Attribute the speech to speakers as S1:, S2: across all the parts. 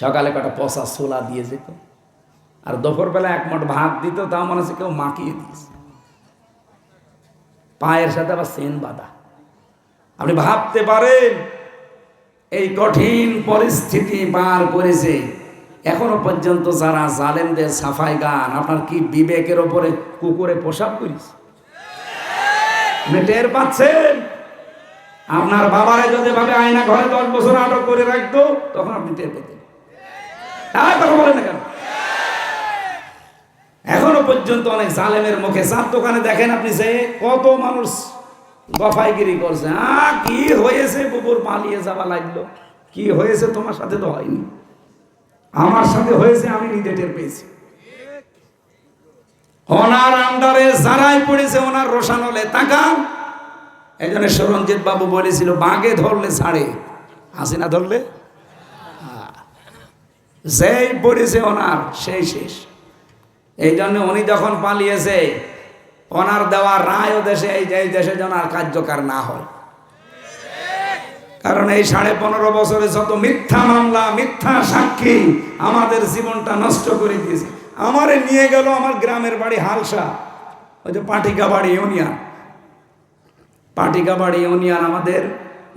S1: সকালে কটা পচা ছোলা দিয়ে যেত আর দুপুরবেলা এক মোট ভাত দিত, তাও মনে হচ্ছে কেউ মাখিয়ে দিয়েছে। পায়ের সাথে আবার সেন বাঁধা। আপনি ভাবতে পারেন, এই কঠিন পরিস্থিতি পার করেছে। এখনও পর্যন্ত যারা জালেমদের সাফাই গান, আপনার কি বিবেকের ওপরে কুকুরে পোশাক করিস টের পাচ্ছেন? আপনার বাবারে যদি ভাবে আয়না ঘরে দশ বছর আটক করে রাখতো, তখন আপনি টের পেতেন। আর কথা না কেন? এখনও পর্যন্ত অনেক জালেমের মুখে চার দোকানে দেখেন আপনি যে কত মানুষ গফাইগিরি করছে। আ, কি হয়েছে বুবুর পালিয়ে যাওয়া লাগল? কি হয়েছে? তোমার সাথে তো হয়নি। আমার সাথে হয়েছে, আমি নিজে টের পেয়েছি। ওনার আন্ডারে যারাই পড়েছে, ওনার রোশানলে তাকান। এই জন্য সরঞ্জিৎ বাবু বলেছিল বাঘে ধরলে ছাড়ে। হাসিনা ধরলে। যেই পড়েছে ওনার, সেই শেষ। এই জন্য উনি যখন পালিয়েছে, ওনার দেওয়া রায় ও দেশে, এই যে দেশে যেন আর কার্যকর না হয়। কারণ এই সাড়ে পনেরো বছরে যত মিথ্যা মামলা, মিথ্যা সাক্ষী আমাদের জীবনটা নষ্ট করে দিয়েছে। আমারে নিয়ে গেল আমার গ্রামের বাড়ি হালসা, ওই যে পাটিকা বাড়ি ইউনিয়ন। পাটিকা বাড়ি ইউনিয়ন আমাদের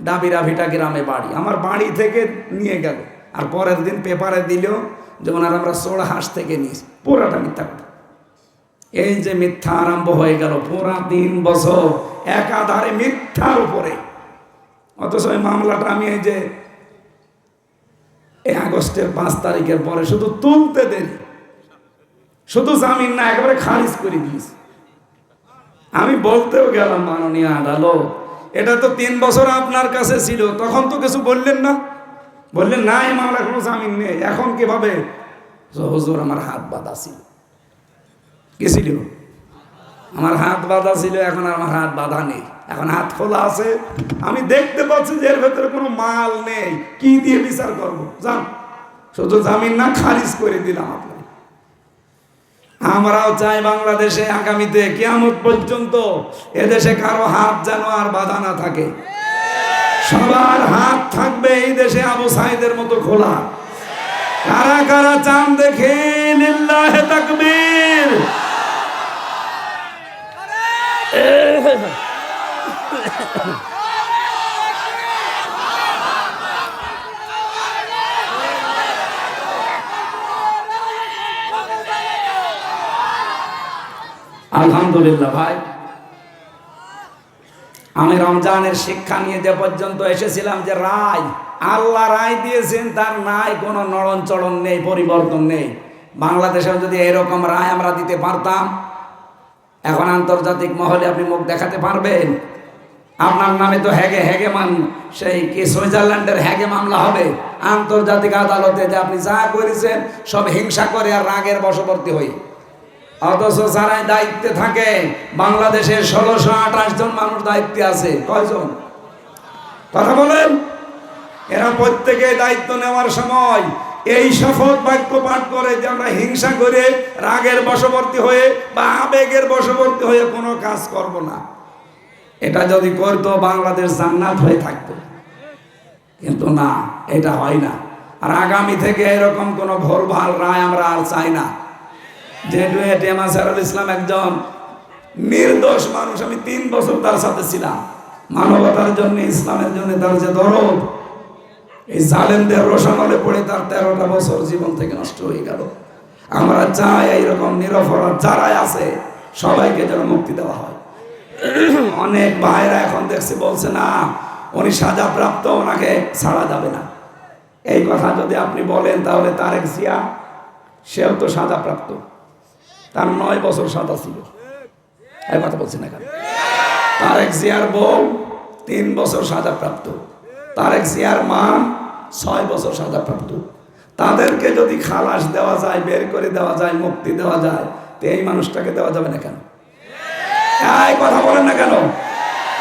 S1: ডাবিরা ভিটা গ্রামে বাড়ি। আমার বাড়ি থেকে নিয়ে গেল। আর পরের দিন পেপারে দিল যেমন আর আমরা সোড়া হাঁস থেকে নিয়েছি পুরাটা মিথ্যা কথা। এই যে মিথ্যা আরম্ভ হয়ে গেল পুরা তিন বছর একাধারে মিথ্যার উপরে। অথচ মামলাটা আমি এই যে এই আগস্টের পাঁচ তারিখের পরে শুধু তুলতে দেরি, শুধু জামিন না, একেবারে খারিজ করে দিয়েছি। আমি বলতেও গেলাম, মাননীয় আদালত, এটা তো তিন বছর আপনার কাছে ছিল, তখন তো কিছু বললেন না? বললেন, না, এই মামলা কোনো জামিন নেই। এখন কীভাবে? হুজুর, আমার হাত বাঁধা ছিল। কি ছিল? আমার হাত বাঁধা ছিল, এখন আমার হাত বাঁধা নেই। এখন হাত খোলা আছে। আমি দেখতে পাচ্ছি যে এর ভেতরে কোনো মাল নেই। কি দিয়ে বিচার করব? জান শুধু জামিন না, খারিজ করে দিলাম আপনি আমরাও চাই বাংলাদেশে আগামীতে কেয়ামত পর্যন্ত এদেশে কারও হাত যেন আর বাধা না থাকে। সবার হাত থাকবে এই দেশে আবু সাইদের মতো খোলা। কারা কারা চান দেখে লিল্লাহে তাকবীর। আলহামদুলিল্লাহ ভাই। আমি রমজানের শিক্ষা নিয়ে যে পর্যন্ত এসেছিলাম যে রায়, আল্লাহ রায় দিয়েছেন, তার নাই কোনো নড়ন চড়ন নেই, পরিবর্তন নেই। বাংলাদেশেও যদি এরকম রায় আমরা দিতে পারতাম, এখন আন্তর্জাতিক মহলে আপনি মুখ দেখাতে পারবেন। আপনার নামে তো হ্যাগে হ্যাগে মান, সেই কি সুইজারল্যান্ডের হ্যাগে মামলা হবে। আন্তর্জাতিক আদালতে যে আপনি যা করেছেন, সব হিংসা করে আর রাগের বশবর্তী হই অথচ যারাই দায়িত্বে থাকে বাংলাদেশে ষোলোশো আঠাশ জন মানুষ দায়িত্বে আছে। কয়জন? কথা বলেন। এরা প্রত্যেকে দায়িত্ব নেওয়ার সময় এই শপথ বাক্য পাঠ করে যে আমরা হিংসা করে রাগের বশবর্তী হয়ে বা আবেগের বশবর্তী হয়ে কোনো কাজ করব না। এটা যদি করতো, বাংলাদেশ জান্নাত হয়ে থাকতো। কিন্তু না, এটা হয় না। আর আগামী থেকে এরকম কোনো ভুলভাল রায় আমরা আর চাই না। যেহেতু ইসলাম একজন নির্দোষ মানুষ, আমি তিন বছর তার সাথে ছিলাম। মানবতার জন্য, ইসলামের জন্য তার যে দরদ, এই জালেমদের রোশানলে পড়ে তার তেরোটা বছর জীবন থেকে নষ্ট হয়ে গেল। আমরা চাই এইরকম নিরপরাধ যারাই আছে, সবাইকে যেন মুক্তি দেওয়া হয়। অনেক ভাইরা এখন দেখছি বলছে, না, উনি সাজা প্রাপ্ত, ওনাকে ছাড়া যাবে না। এই কথা যদি আপনি বলেন, তাহলে তারেক জিয়া, সেও তো সাজা প্রাপ্ত। তার নয় বছর সাদা ছিল। এই কথা বলছি না কেন? তারেক জিয়ার বউ তিন বছর সাজা প্রাপ্ত। তারেক জিয়ার মা ছয় বছর সাজা প্রাপ্ত। তাদেরকে যদি খালাস দেওয়া যায়, বের করে দেওয়া যায়, মুক্তি দেওয়া যায়, তো এই মানুষটাকে দেওয়া যাবে না কেন? কথা বলেন না কেন?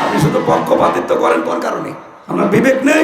S1: আপনি শুধু পক্ষপাতিত্ব করেন কোন কারণে। আপনার বিবেক নেই